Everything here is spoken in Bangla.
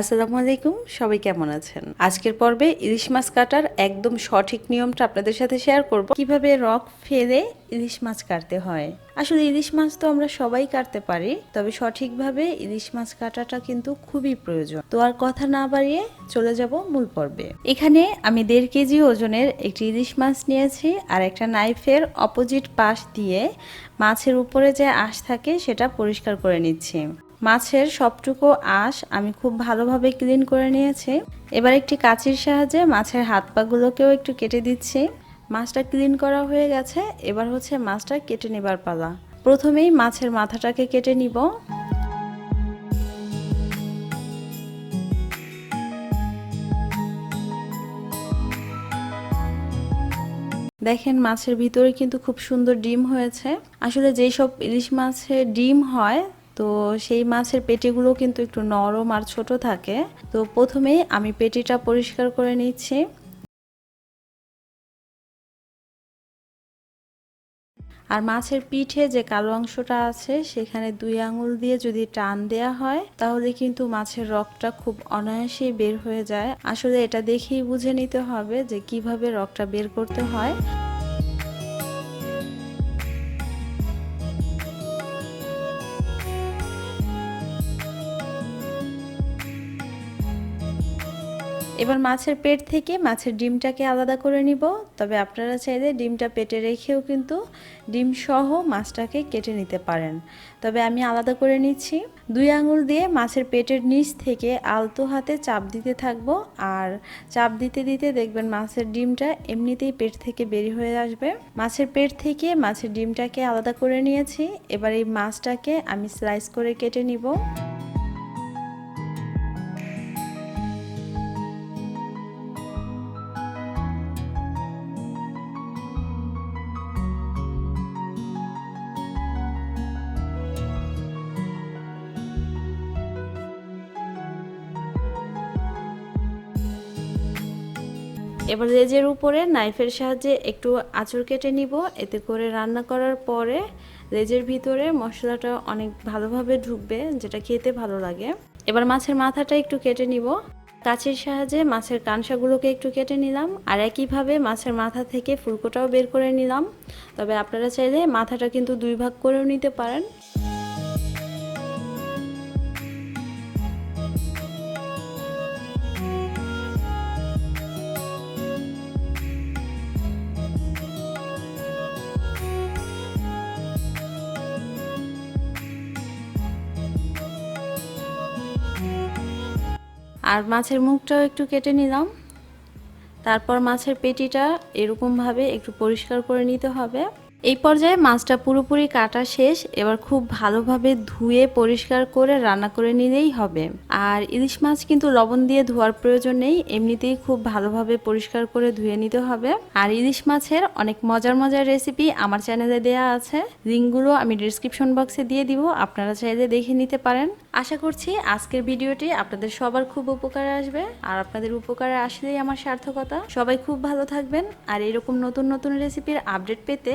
আসসালামু আলাইকুম, সবাই কেমন আছেন? আজকের পর্বে ইলিশ মাছ কাটার একদম সঠিক নিয়মটা আপনাদের সাথে শেয়ার করব। কীভাবে রক ফেলে ইলিশ মাছ কাটতে হয়? আসলে ইলিশ মাছ তো আমরা সবাই কাটতে পারি, তবে সঠিকভাবে ইলিশ মাছ কাটাটা কিন্তু খুবই প্রয়োজন। তো আর কথা না বাড়িয়ে চলে যাব মূল পর্বে। এখানে আমি দেড় কেজি ওজনের একটি ইলিশ মাছ নিয়েছি আর একটা নাইফের অপোজিট পাশ দিয়ে মাছের উপরে যে আঁশ থাকে সেটা পরিষ্কার করে নিচ্ছি। মাছের সবটুকু আঁশ আমি খুব ভালোভাবে ক্লিন করে নিয়েছি। এবার একটি কাঁচির সাহায্যে মাছের হাত পাগুলোকেও একটু কেটে দিচ্ছি। মাছটা ক্লিন করা হয়ে গেছে, এবার হচ্ছে মাছটা কেটে নেবার পালা। প্রথমেই মাছের মাথাটাকে কেটে নিব। দেখেন মাছের ভিতরে কিন্তু খুব সুন্দর ডিম হয়েছে। আসলে যেই সব ইলিশ মাছের ডিম হয় তো সেই মাছের পেটিগুলো কিন্তু একটু নরম আর ছোট থাকে। তো প্রথমেই আমি পেটিটা পরিষ্কার করে নিচ্ছি। আর মাছের পিঠে যে কালো অংশটা আছে, সেখানে দুই আঙুল দিয়ে যদি টান দেয়া হয়, তাহলে কিন্তু মাছের রকটা খুব অনায়াসেই বের হয়ে যায়। আসলে এটা দেখেই বুঝে নিতে হবে যে কীভাবে রকটা বের করতে হয়। এবার মাছের পেট থেকে মাছের ডিমটাকে আলাদা করে নিব। তবে আপনারা চাইলে ডিমটা পেটে রেখেও কিন্তু ডিম সহ মাছটাকে কেটে নিতে পারেন। তবে আমি আলাদা করে নিচ্ছি। দুই আঙুল দিয়ে মাছের পেটের নিচ থেকে আলতো হাতে চাপ দিতে থাকব। আর চাপ দিতে দিতে দেখবেন মাছের ডিমটা এমনিতেই পেট থেকে বেরিয়ে হয়ে আসবে। মাছের পেট থেকে মাছের ডিমটাকে আলাদা করে নিয়েছি। এবার এই মাছটাকে আমি স্লাইস করে কেটে নিব। এবার লেজের উপরে নাইফের সাহায্যে একটু আঁচড় কেটে নিব। এতে করে রান্না করার পরে লেজের ভিতরে মশলাটা অনেক ভালোভাবে ঢুকবে, যেটা খেতে ভালো লাগে। এবার মাছের মাথাটা একটু কেটে নিব। কাছের সাহায্যে মাছের কানসাগুলোকে একটু কেটে নিলাম আর একইভাবে মাছের মাথা থেকে ফুলকোটাও বের করে নিলাম। তবে আপনারা চাইলে মাথাটা কিন্তু দুই ভাগ করেও নিতে পারেন। আর মাছের মুখটাও একটু কেটে নিলাম। তারপর মাছের পেটিটা এরকমভাবে একটু পরিষ্কার করে নিতে হবে। এই পর্যায়ে মাছটা পুরোপুরি কাটা শেষ, এবার খুব ভালোভাবে ধুয়ে পরিষ্কার করে রান্না করে নিলেই হবে। আর ইলিশ মাছ কিন্তু লবণ দিয়ে ধোয়ার প্রয়োজন নেই, এমনিতেই খুব ভালোভাবে পরিষ্কার করে ধুয়ে নিতে হবে। আর ইলিশ মাছের অনেক মজার মজার রেসিপি আমার চ্যানেলে দেয়া আছে, লিঙ্কগুলো আমি ডিসক্রিপশন বক্সে দিয়ে দিব, আপনারা চাইলে দেখে নিতে পারেন। আশা করছি আজকের ভিডিওটি আপনাদের সবার খুব উপকারে আসবে, আর আপনাদের উপকারে আসলেই আমার সার্থকতা। সবাই খুব ভালো থাকবেন, আর এরকম নতুন নতুন রেসিপির আপডেট পেতে